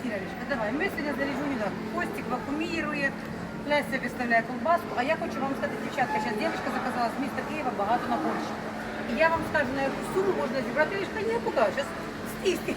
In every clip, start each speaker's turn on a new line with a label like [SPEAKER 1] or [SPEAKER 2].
[SPEAKER 1] Ірочка, давай. Ми сьогодні заріжуємо так. Костик вакуумірує, Леся виставляє колбаску, а я хочу вам сказати, дівчатка, зараз дівчинка заказала з міста Києва багато на борщ. І я вам скажу, на яку суму можна зібрати, Ірочка, ні, я покажу, зараз стій, стій.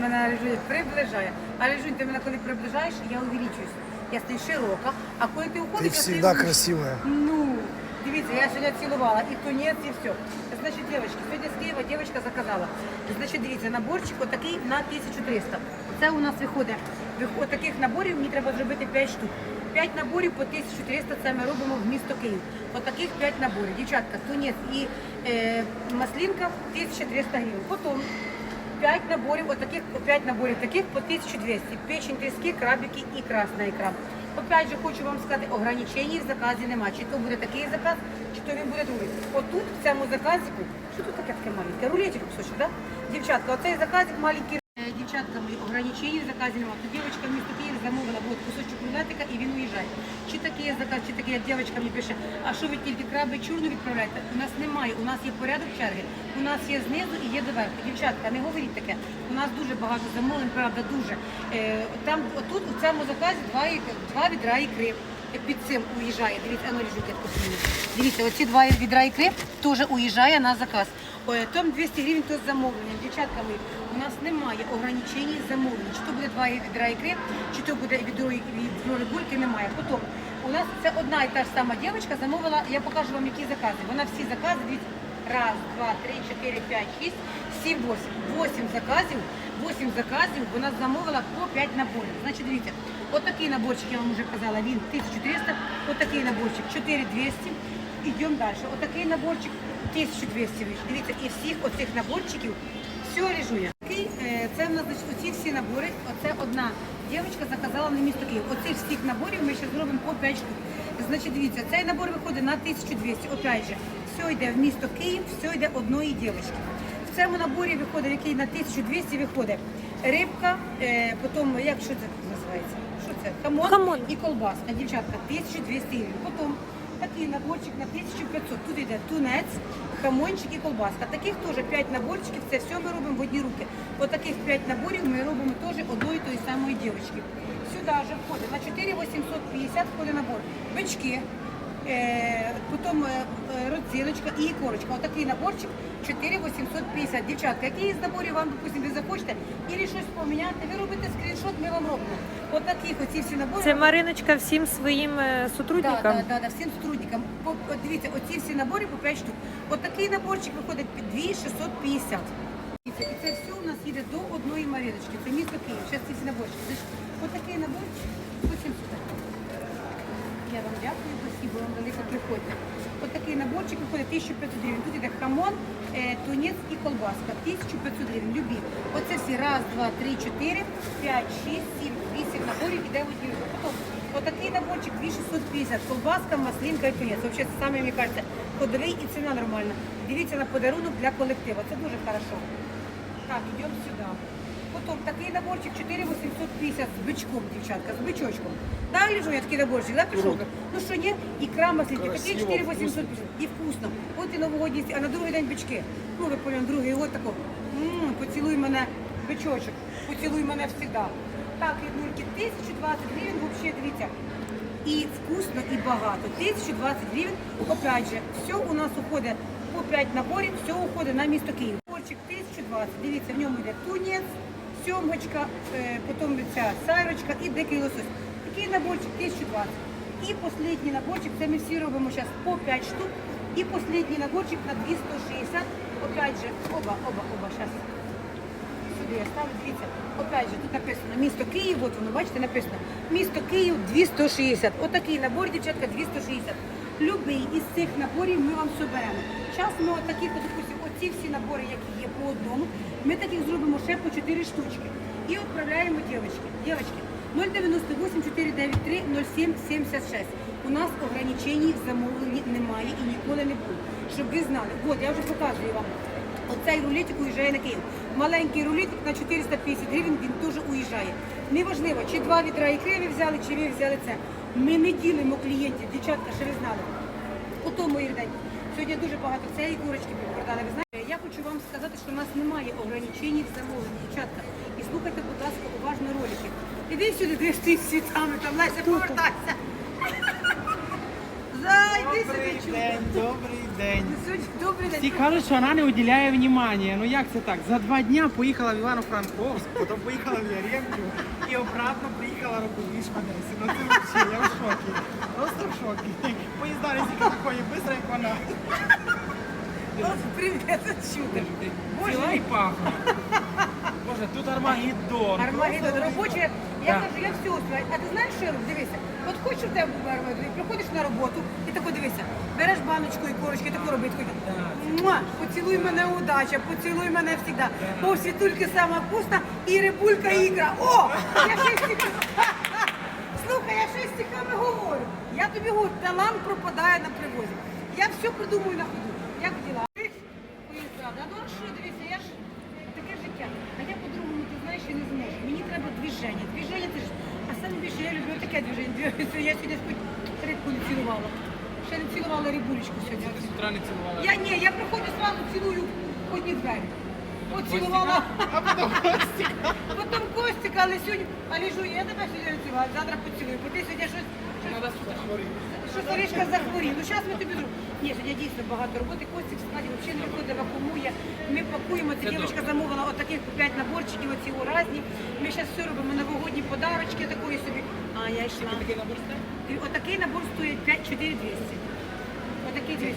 [SPEAKER 1] Мене Режуня приближає. А Режунь, ти мене коли приближаєш, я увеличуюсь. Я стою широка, а коли ти
[SPEAKER 2] Ты
[SPEAKER 1] уходиш, я
[SPEAKER 2] всегда
[SPEAKER 1] стою
[SPEAKER 2] красивая.
[SPEAKER 1] Ну, дивіться, я сьогодні цілувала і тунець, і все. Значить, дівчатки, сьогодні з Києва дівчинка заказала. Значить, дивіться, наборчик отакий на 1300. Це у нас виходить. вих- Отаких наборів мені треба зробити 5 штук. 5 наборів по 1300 це ми робимо в місто Київ. Отаких 5 наборів. Дівчатка, тунець і е, маслинка 1300 гривень. Потім 5 наборів, отаких 5 наборів таких по 1200. Печень, трески, крабики і красна ікра. Опять же хочу вам сказати, ограничень в заказі немає. Чи то буде такий заказ, чи то він буде другий. Отут в цьому заказику, що тут таке таке маленьке? Рулетик кусочок, да? Дівчатка, оцей заказик маленький. Е, Дівчатка мої, ограничень в заказі немає. То дівчинка в місто Київ замовила от кусочок рулетика і він уїжджає. Чи такий є заказ, чи такий, як дівчинка мені пише, а що ви тільки краби чорну відправляєте? У нас немає, у нас є порядок черги. У нас є знизу і є доверху. Дівчатка, не говоріть таке. У нас дуже багато замовлень, правда, дуже. Е, там, отут, у цьому заказі два, два відра ікри. Е, Під цим уїжджає. Дивіться, а ну ріжу свою. Дивіться, оці два відра ікри теж уїжджає на заказ. Ой, Там 200 гривень то з замовленням. Дівчатка мої, у нас немає ограничень замовлень. Чи то буде два відра ікри, чи то буде відро відро рибульки, немає. Потім у нас це одна і та ж сама дівчинка замовила, я покажу вам, які закази. Вона всі закази, дивіться, раз, два, три, чотири, п'ять, шість, сім, восім. Восім заказів, восім заказів вона замовила по 5 наборів. Значить, дивіться, отакий наборчик, я вам вже казала, він 1300, отакий наборчик 4200. Йдемо далі. Отакий наборчик 1200. Дивіться, і всіх оцих наборчиків все ріжу Такий, е, Це в нас значить, оці всі набори. Оце одна дівчинка заказала на місто Київ. Оцих всіх наборів ми ще зробимо по 5 штук. Значить, дивіться, цей набор виходить на 1200. Опять же, все йде в місто Київ, все йде одної дівчинки. В цьому наборі виходить, який на 1200 виходить рибка, е, потім, як що це називається? Що це? Хамон,
[SPEAKER 3] Хамон.
[SPEAKER 1] і колбаска. Дівчатка, 1200 гривень. Потім такий наборчик на 1500. Тут йде тунець, хамончик і колбаска. Таких теж 5 наборчиків, це все ми робимо в одні руки. Отаких 5 наборів ми робимо теж одної тої самої дівчинки. Сюди вже входить на 4850 входить набор. Бички, потім е, е, родзиночка і ікорочка. Отакий наборчик 4850. Дівчатка, який з наборів вам, допустимо, ви захочете, і щось поміняти, ви робите скріншот, ми вам робимо. Отаких оці всі набори.
[SPEAKER 3] Це Мариночка всім своїм е, сотрудникам.
[SPEAKER 1] да, да, да, всім сотрудникам. От дивіться, оці всі набори по 5 штук. Отакий наборчик виходить під 2650. І це все у нас йде до одної мариночки. Це місто Київ. Зараз ці всі наборчики. Отакий наборчик. Потім сюди. Я вам дякую, спасибо вам велике приходьте. Отакий наборчик виходить 1500 гривень. Тут іде хамон, е, тунець і колбаска. 1500 гривень. Любі. Оце всі раз, два, три, чотири, п'ять, шість, сім, вісім наборів іде в одні. Потім отакий наборчик 2650. Колбаска, маслинка і тунець. Взагалі, це саме, мені кажеться, ходовий і ціна нормальна. Дивіться на подарунок для колективу. Це дуже хорошо. Так, йдемо сюди. Потім такий наборчик 4850 з бичком, дівчатка, з бичочком. Далі ж я такий наборчик, да, пішов? Ну що ні, ікра маслинки, такий
[SPEAKER 2] Красиво,
[SPEAKER 1] 4850 і вкусно. От і новогодні, а на другий день бички. Ну, ви поняли, другий, от тако. Поцілуй мене бичочок, поцілуй мене завжди. Так, Іднурки, 1020 гривень, взагалі, дивіться, і вкусно, і багато. 1020 гривень. Опять же, все у нас уходить по 5 наборів, все уходить на місто Київ. Наборчик 1020. Дивіться, в ньому йде тунець, сьомгочка, е, потім ця сайрочка і дикий лосось. Такий наборчик 1020. І останній наборчик, це ми всі робимо зараз по 5 штук. І останній наборчик на 260. Опять же, оба, оба, оба, зараз сюди я ставлю, дивіться, опять же, тут написано місто Київ, от воно, бачите, написано місто Київ 260. Отакий набор, дівчатка, 260. Любий із цих наборів ми вам соберемо. Час ми отакі, от, допустимо, оці всі набори, які є по одному, ми таких зробимо ще по 4 штучки. І відправляємо дівчатки. Дівчатки, 098 493 07 76. У нас ограничень замовлені немає і ніколи не буде. Щоб ви знали. От, я вже показую вам. Оцей рулетик уїжджає на Київ. Маленький рулетик на 450 гривень він теж уїжджає. Неважливо, чи два відра ікри ви взяли, чи ви взяли це. Ми не ділимо клієнтів, дівчатка, що ви знали. У тому день. Сьогодні дуже багато цієї курочки продали. Ви знаєте, хочу вам сказати, що у нас немає ограничень в замовленні, дівчатка. І слухайте, будь ласка, уважно ролики. Іди сюди, де стоїть з світами, там Леся, повертайся. Зайди
[SPEAKER 2] Добрий
[SPEAKER 1] сюди, чу.
[SPEAKER 2] день, добрий день.
[SPEAKER 1] Сьогодні Добрий
[SPEAKER 2] Всі
[SPEAKER 1] день.
[SPEAKER 2] кажуть, що вона не уділяє внимання. Ну як це так? За два дня поїхала в Івано-Франковськ, потім поїхала в Яремчу і обратно приїхала робити в Одесі. Ну це взагалі, я в шокі. Просто в шокі. Поїзда не тільки такої швидко, як вона.
[SPEAKER 1] Привіт, чудо.
[SPEAKER 2] Ціла і пахне. Боже, тут Армагеддон.
[SPEAKER 1] Армагеддон робоче. Я
[SPEAKER 2] Так.
[SPEAKER 1] кажу, я все успіваю. А ти знаєш, що я роблю? Дивися. От хочу в тебе був Армагеддон, приходиш на роботу і тако дивися, береш баночку і корочки, тако робить. Муа, поцілуй мене удача, поцілуй мене завжди. Бо світульки сама вкусна і рибулька і ікра. О! Я щось стих- Слухай, я щось стихами говорю. Я тобі говорю, талант пропадає на привозі. Я все придумую на ходу. Як діла? Поїзда, да? Ну а що, дивіться, я ж таке життя. А я по-другому, ти знаєш, я не зможу. Мені треба движення. Движення це ж. А саме більше я люблю таке движення. Дві- Я сьогодні хоч не цілувала. Ще не цілувала рибулечку сьогодні.
[SPEAKER 2] Ти з утра не цілувала.
[SPEAKER 1] Я ні, я приходжу зразу цілую одні двері. Поцілувала.
[SPEAKER 2] А потім Костік.
[SPEAKER 1] Потім Костика, але сьогодні, але жу, я тебе сьогодні не цілую, завтра поцілую, бо ти сьогодні щось,
[SPEAKER 2] Треба захворіти.
[SPEAKER 1] що Саришка захворів. Ну зараз ми тобі зробимо. Ні, сьогодні дійсно багато роботи. Костик складі взагалі не виходить, вакуумує. Ми пакуємо. Ця дівчинка замовила отаких по 5 наборчиків, оці разні. Ми зараз все робимо новогодні подарочки такої собі. А я йшла.
[SPEAKER 2] Такий набор
[SPEAKER 1] Отакий набор 5 4200. Отакий дивись.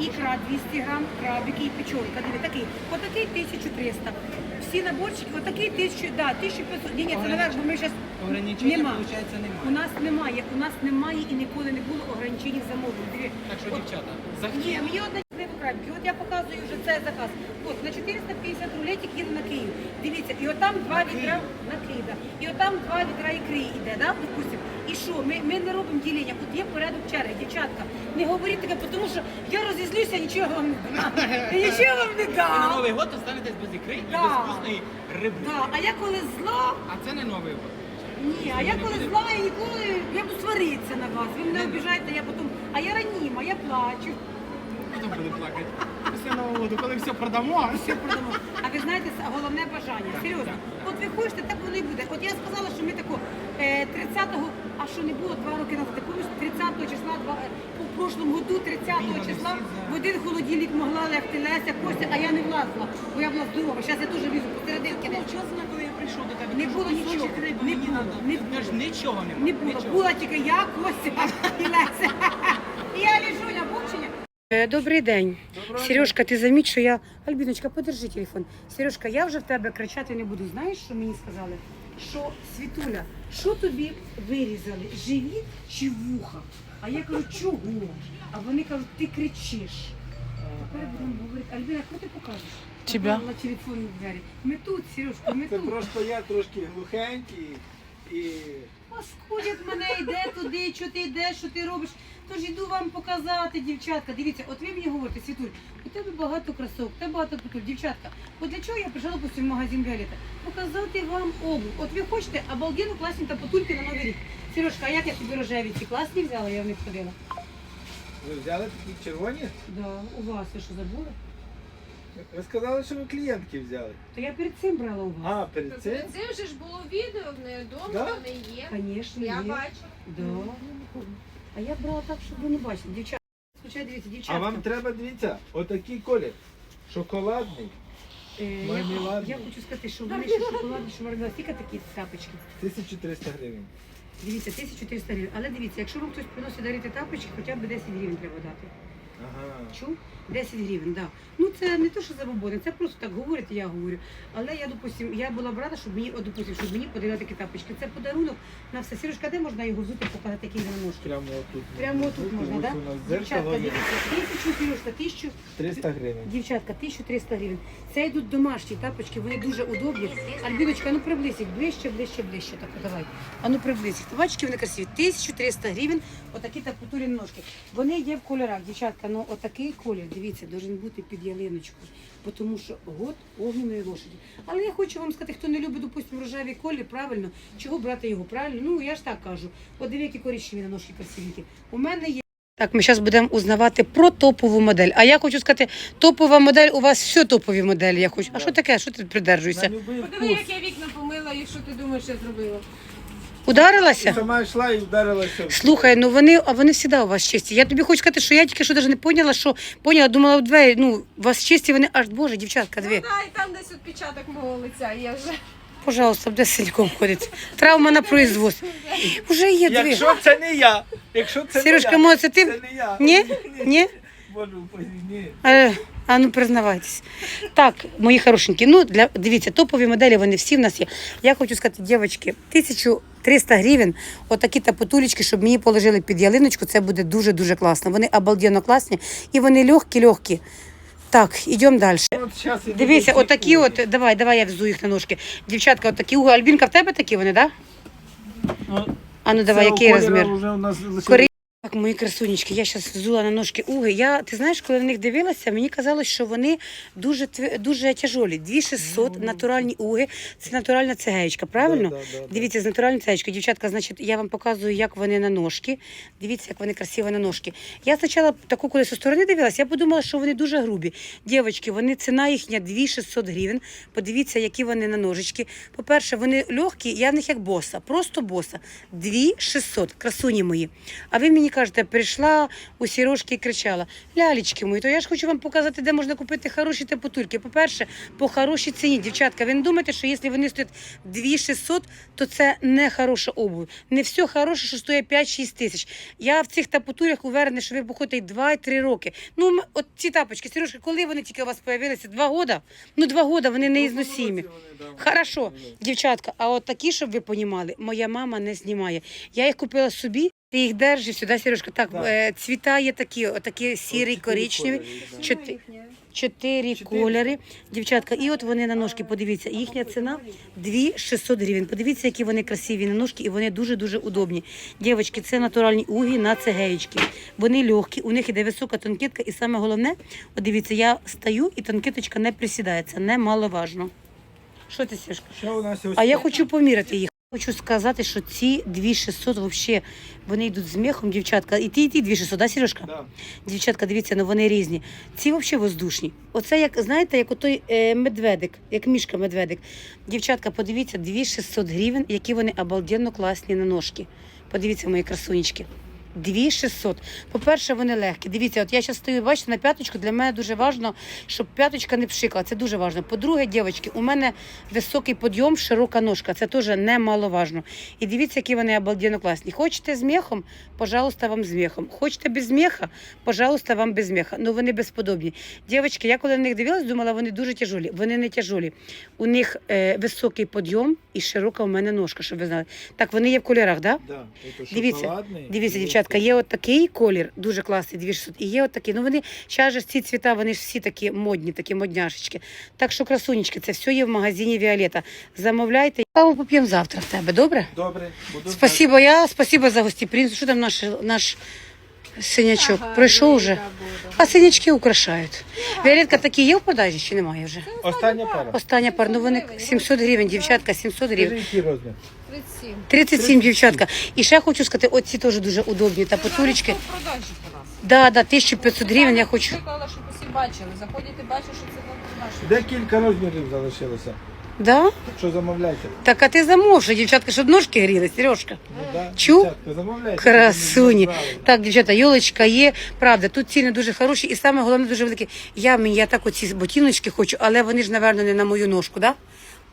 [SPEAKER 1] Ікра 200 грам, крабики і печорка. Диви, такий. Отакий 1300. Всі наборчики, отакий 1000, да, 1500. Ні, ні, це наверх, бо ми зараз
[SPEAKER 2] Ограничення,
[SPEAKER 1] Нема.
[SPEAKER 2] виходить, немає.
[SPEAKER 1] У нас немає, у нас немає і ніколи не було ограничень замовлень. Диви.
[SPEAKER 2] Так що,
[SPEAKER 1] От-
[SPEAKER 2] дівчата,
[SPEAKER 1] ні,
[SPEAKER 2] захід.
[SPEAKER 1] мені одна не крабики. От я показую вже цей заказ. От на 450 рулетик їду на Київ. Дивіться, і отам два відра на Київ. Да. І отам два відра ікри йде, да, допустим. І що, ми, ми не робимо ділення. От є порядок черги, дівчатка. Не говоріть таке, тому що я розізлюся, нічого вам не дам. Нічого вам не
[SPEAKER 2] І на
[SPEAKER 1] дам.
[SPEAKER 2] Новий год останетесь без ікри і
[SPEAKER 1] Да.
[SPEAKER 2] без вкусної риби.
[SPEAKER 1] Да. А я коли зла,
[SPEAKER 2] А це не Новий год.
[SPEAKER 1] ні, а я коли зла, я ніколи я буду сваритися на вас. Ви мене обіжаєте, я потім, а я раніма, я плачу.
[SPEAKER 2] Хто буде плакати? Після Нового году, коли все продамо.
[SPEAKER 1] Все продамо. А ви знаєте, с- головне бажання. Серйозно. От ви хочете, так воно і буде. От я сказала, що ми тако е, 30-го, а що не було два роки назад, такого 30-го числа, два, е, у прошлому году 30-го числа в один холодильник могла легти Леся, Костя, а я не влазила, бо я була здорова. Зараз я теж візу посерединки.
[SPEAKER 2] Ну, чесно, коли я прийшов до тебе,
[SPEAKER 1] Не було нічого, не було, не було.
[SPEAKER 2] нічого.
[SPEAKER 1] Не було.
[SPEAKER 2] Нічого.
[SPEAKER 1] Була тільки я, Костя і Леся. І я лежу, я бучення. Добрий день. Сережка, ти заміть, що я. Альбіночка, подержи телефон. Сережка, я вже в тебе кричати не буду. Знаєш, що мені сказали? Що Світуля, що тобі вирізали? Живіт чи вуха? А я кажу, чого? А вони кажуть, ти кричиш. Тепер будемо говорити. Альбіна, кого ти покажеш?
[SPEAKER 2] Тебя.
[SPEAKER 1] Поклала телефон в двері. Ми тут, Сережко, ми
[SPEAKER 4] Це
[SPEAKER 1] тут.
[SPEAKER 4] просто я трошки глухенький і
[SPEAKER 1] Паскудять мене, йде туди, що ти йдеш, що ти робиш. Тож іду вам показати, дівчатка. Дивіться, от ви мені говорите, Світуль, у тебе багато красок, у тебе багато куток. Дівчатка, от для чого я прийшла допустим, в магазин Галіта? Показати вам обувь. От ви хочете обалденну класні та потульки на новий рік. Сережка, а як я тобі рожеві ці класні взяла, я в них ходила?
[SPEAKER 4] ви взяли такі червоні?
[SPEAKER 1] Да, у вас, ви що забули?
[SPEAKER 4] Ви сказали, що ви клієнтки взяли.
[SPEAKER 1] То я перед цим брала у вас.
[SPEAKER 4] А, перед цим?
[SPEAKER 5] Перед цим вже ж було відео, в неї вдома,
[SPEAKER 4] Да?
[SPEAKER 5] в неї є.
[SPEAKER 1] Звісно,
[SPEAKER 5] Я
[SPEAKER 1] є.
[SPEAKER 5] бачу.
[SPEAKER 1] Да. А я брала так, щоб ви не бачили. Дівчатка, звичайно, дивіться,
[SPEAKER 4] А вам треба, дивіться, отакий колір. Шоколадний,
[SPEAKER 1] Е, я,
[SPEAKER 4] Мармеладний.
[SPEAKER 1] я хочу сказати, що вони ще шоколадні, що мармелад. Скільки такі тапочки?
[SPEAKER 4] 1300 гривень.
[SPEAKER 1] Дивіться, 1300 гривень. Але дивіться, якщо вам хтось приносить дарити тапочки, хоча б 10 гривень треба дати.
[SPEAKER 4] Ага.
[SPEAKER 1] Чув? 10 гривень, так. Да. Ну це не те, що забобони, це просто так говорить, я говорю. Але я, допустим, я була б рада, щоб мені, от, допустим, щоб мені подарили такі тапочки. Це подарунок на все. Сережка, де можна його взути, показати, на ножки?
[SPEAKER 4] Прямо отут.
[SPEAKER 1] Прямо отут можна, так? Да? Дівчатка, дивіться, тисячу, Сережка, тисячу.
[SPEAKER 4] 300 гривень.
[SPEAKER 1] Дівчатка, 1300 гривень. Це йдуть домашні тапочки, вони дуже удобні. Альбіночка, ну приблизь їх ближче, ближче, ближче. Так, давай. А ну бачиш, які вони красиві. 1300 гривень, отакі так кутурі ножки. Вони є в кольорах, дівчатка, ну отакий колір, дивіться, должен бути під ялиночку. Тому що год огняної лошаді. Але я хочу вам сказати, хто не любить, допустимо, рожевий колір, правильно, чого брати його, правильно? Ну, я ж так кажу. От диви, які коричневі на ножки красивенькі. У мене є так, ми зараз будемо узнавати про топову модель. А я хочу сказати, топова модель, у вас все топові моделі. Я хочу. А що таке? Що ти
[SPEAKER 4] На
[SPEAKER 1] придержуєшся?
[SPEAKER 4] любий
[SPEAKER 5] Подиви,
[SPEAKER 4] вкус.
[SPEAKER 5] як я вікна помила і що ти думаєш, я зробила.
[SPEAKER 1] Ударилася?
[SPEAKER 4] Сама йшла і вдарилася.
[SPEAKER 1] Слухай, ну вони, а вони завжди у вас чисті. Я тобі хочу сказати, що я тільки що навіть не поняла, що поняла, думала в двері, ну, у вас чисті, вони аж, боже, дівчатка, дві.
[SPEAKER 5] Ну, да, і там десь відпечаток мого лиця є вже.
[SPEAKER 1] Пожалуйста, де синьком ходить. Травма на производстві. Уже є дві.
[SPEAKER 4] Якщо це не я, якщо це
[SPEAKER 1] Сережка,
[SPEAKER 4] не я,
[SPEAKER 1] може, це ти?
[SPEAKER 4] це не я.
[SPEAKER 1] Ні? Ні?
[SPEAKER 4] Боже, ні.
[SPEAKER 1] Е, А ну признавайтесь. Так, мої хорошенькі, ну для дивіться, топові моделі вони всі в нас є. Я хочу сказати, дівчатки, 1300 гривень, отакі та потулечки, щоб мені положили під ялиночку, це буде дуже-дуже класно. Вони обалденно класні і вони легкі-легкі. Так, ідемо далі.
[SPEAKER 4] От
[SPEAKER 1] Дивіться, отакі от, давай, давай я взую їх на ножки. Дівчатка, отакі угли. Альбінка, в тебе такі вони, так? Да?
[SPEAKER 4] Ну,
[SPEAKER 1] А ну давай, який розмір? Так, мої красунечки, я зараз взула на ножки уги. Я, ти знаєш, коли в них дивилася, мені казалось, що вони дуже дуже тяжолі. 2600 натуральні уги. Це натуральна цегеєчка, правильно?
[SPEAKER 4] Да, да, да.
[SPEAKER 1] Дивіться, з натуральної цегеєчки. Дівчатка, значить, я вам показую, як вони на ножки. Дивіться, як вони красиво на ножки. Я спочатку таку, коли зі сторони дивилася, я подумала, що вони дуже грубі. Дівчатки, вони ціна їхня 2600 гривень. Подивіться, які вони на ножички. По-перше, вони легкі, я в них як боса, просто боса. 2600, красуні мої. А ви мені кажете, прийшла у сірожки і кричала: лялечки мої, то я ж хочу вам показати, де можна купити хороші тепотульки. По-перше, по хорошій ціні. Дівчатка, ви не думаєте, що якщо вони стоять 2600, то це не хороша обувь. Не все хороше, що стоїть 5-6 тисяч. Я в цих тапотурях уверена, що ви походите 2-3 роки. Ну, от ці тапочки, Сережка, коли вони тільки у вас з'явилися? Два года? Ну, два года вони не ізносімі. Хорошо, дівчатка, а от такі, щоб ви понімали, моя мама не знімає. Я їх купила собі, ти їх держиш сюди, Сережка. Так, е, цвіта є такі, отакі сірий, коричневі. Чотири, чотири кольори. Дівчатка, і от вони на ножки, подивіться, їхня ціна 2600 гривень. Подивіться, які вони красиві на ножки, і вони дуже-дуже удобні. Дівчатки, це натуральні угі на цегеєчки. Вони легкі, у них іде висока тонкітка, і саме головне, от дивіться, я стою і тонкіточка не присідає. Це немаловажно. Що ти,
[SPEAKER 4] ось
[SPEAKER 1] А я хочу поміряти їх. Хочу сказати, що ці 2600 взагалі, вони йдуть з мехом, дівчатка. І ті, і ті 2600, да, Сережка?
[SPEAKER 4] Да.
[SPEAKER 1] Дівчатка, дивіться, ну вони різні. Ці взагалі воздушні. Оце як, знаєте, як отой е, медведик, як мішка медведик. Дівчатка, подивіться, 2600 гривень, які вони обалденно класні на ножки. Подивіться, мої красунечки. 2600. По-перше, вони легкі. Дивіться, от я зараз стою, бачите, на п'яточку. Для мене дуже важливо, щоб п'яточка не пшикала. Це дуже важливо. По-друге, дівчатки, у мене високий підйом, широка ножка. Це теж немаловажно. І дивіться, які вони обалденно класні. Хочете з мехом, пожалуйста, вам з мехом. Хочете без меха, пожалуйста, вам без меха. Ну вони безподобні. Дівчатки, я коли на них дивилась, думала, вони дуже тяжолі. Вони не тяжолі. У них е, високий підйом і широка у мене ножка, щоб ви знали. Так, вони є в кольорах, так? Да?
[SPEAKER 4] Да.
[SPEAKER 1] Дивіться. Дивіться,
[SPEAKER 4] і
[SPEAKER 1] дівчатка, є от такий колір, дуже класний, 2600, і є от такий. Ну вони зараз же ці цвіта, вони ж всі такі модні, такі модняшечки. Так що, красунечки, це все є в магазині Віолета. Замовляйте. Каву поп'ємо завтра в тебе, добре?
[SPEAKER 4] Добре, буду
[SPEAKER 1] Спасибо, я, спасибо за гостеприимство. Що там наш, наш синячок? Пройшов вже? А синячки украшають. Віолетка, такі є в продажі чи немає вже?
[SPEAKER 4] Остання пара.
[SPEAKER 1] Остання пара, ну вони 700 гривень, дівчатка, 700 гривень.
[SPEAKER 4] Скажи, який розмір?
[SPEAKER 5] 37.
[SPEAKER 1] 37, дівчатка. І ще хочу сказати, оці теж дуже удобні. Та потулечки.
[SPEAKER 5] Продажі у нас.
[SPEAKER 1] Да, да, 1500 гривень я хочу.
[SPEAKER 5] Виклала, щоб усі бачили. Заходять і бачать, що це на.
[SPEAKER 4] Декілька розмірів залишилося.
[SPEAKER 1] Да?
[SPEAKER 4] Так що замовляйте.
[SPEAKER 1] Так, а ти замовша, дівчатка, щоб ножки гріли, Сережка.
[SPEAKER 4] Ну, да,
[SPEAKER 1] Чу?
[SPEAKER 4] дівчатка, замовляйте.
[SPEAKER 1] Красуні. Так, дівчата, йолочка є. Правда, тут ціни дуже хороші і саме головне дуже великі. Я мені я так оці ботиночки хочу, але вони ж, напевно, не на мою ножку, да?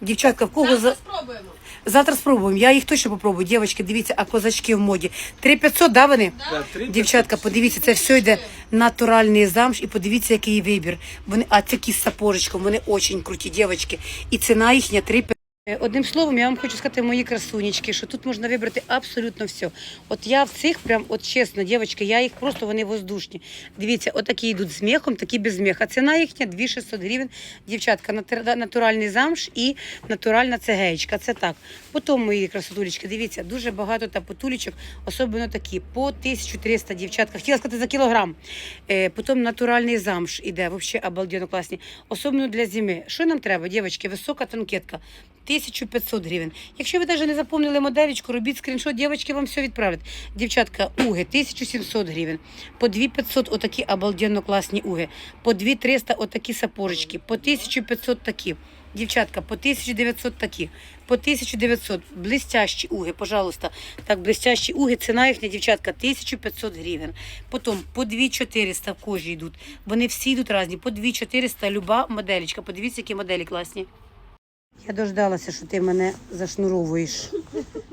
[SPEAKER 1] Дівчатка, в кого за...
[SPEAKER 5] Зараз спробуємо.
[SPEAKER 1] Завтра спробуємо. Я їх точно попробую. Дівчатки, дивіться, а козачки в моді. 3500, да, вони?
[SPEAKER 4] Да,
[SPEAKER 1] Дівчатка, подивіться, це все йде натуральний замш, і подивіться, який вибір. Вони, а такі з сапожечком, вони очень круті, дівчатки. І ціна їхня 3 Е, Одним словом, я вам хочу сказати, мої красунечки, що тут можна вибрати абсолютно все. От я в цих прям, от чесно, дівчатки, я їх просто вони воздушні. Дивіться, отакі йдуть з мехом, такі без меха. Ціна їхня 2600 гривень. Дівчатка, натуральний замш і натуральна цегеєчка. Це так. Потім мої красотулечки, дивіться, дуже багато та потулечок, особливо такі, по 1300 дівчатка. Хотіла сказати за кілограм. Е, потім натуральний замш іде, взагалі обалденно класні. Особливо для зими. Що нам треба, дівчатки? Висока тонкетка. 1500 гривень. Якщо ви навіть не запомнили моделечку, робіть скріншот, дівчатки вам все відправлять. Дівчатка, уги 1700 гривень, по 2500 отакі обалденно класні уги, по 2300 отакі сапожечки, по 1500 такі. Дівчатка, по 1900 такі, по 1900 блестящі уги, пожалуйста. Так, блестящі уги, ціна їхня, дівчатка, 1500 гривень. Потім по 2400 в кожі йдуть. Вони всі йдуть різні, по 2400 люба моделечка. Подивіться, які моделі класні. Я дождалася, що ти мене зашнуровуєш.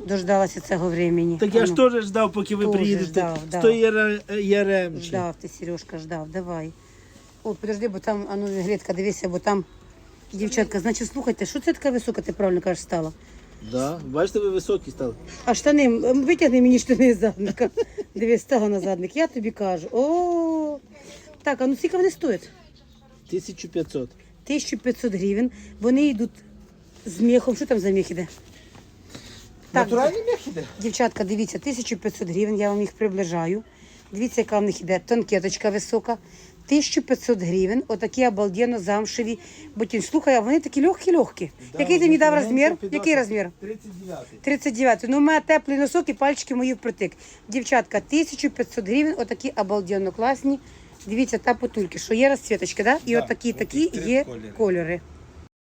[SPEAKER 1] Дождалася цього времени.
[SPEAKER 4] Так я ж теж ждав, поки ви
[SPEAKER 1] Тоже
[SPEAKER 4] приїдете
[SPEAKER 1] ждав, да.
[SPEAKER 4] з тої.
[SPEAKER 1] Ждав ти, Сережка, ждав. Давай. О, подожди, бо там, а ну, Гретка, дивися, бо там. Дівчатка, значить, слухайте, що це така висока, ти правильно кажеш, стала?
[SPEAKER 4] Да. Бачите, ви високі стали.
[SPEAKER 1] А штани, м, витягни мені штани з задника. Дивись, стала на задник, я тобі кажу. О, так, а ну скільки вони стоять?
[SPEAKER 4] 1500.
[SPEAKER 1] 1500 гривень. Вони йдуть з мехом. Що там за мех іде? Так,
[SPEAKER 4] Натуральний м'як іде?
[SPEAKER 1] Дівчатка, дивіться, 1500 гривень, я вам їх приближаю. Дивіться, яка в них іде тонкеточка висока. 1500 гривень, отакі обалденно замшеві ботинки. Слухай, а вони такі легкі-легкі. Який ти мені дав розмір? Який розмір?
[SPEAKER 4] 39.
[SPEAKER 1] 39. Ну, у мене теплий носок і пальчики мої впритик. Дівчатка, 1500 гривень, отакі обалденно класні. Дивіться, та потульки, що є розцвіточка, да? І
[SPEAKER 4] Да,
[SPEAKER 1] отакі такі є
[SPEAKER 4] кольори.
[SPEAKER 1] кольори.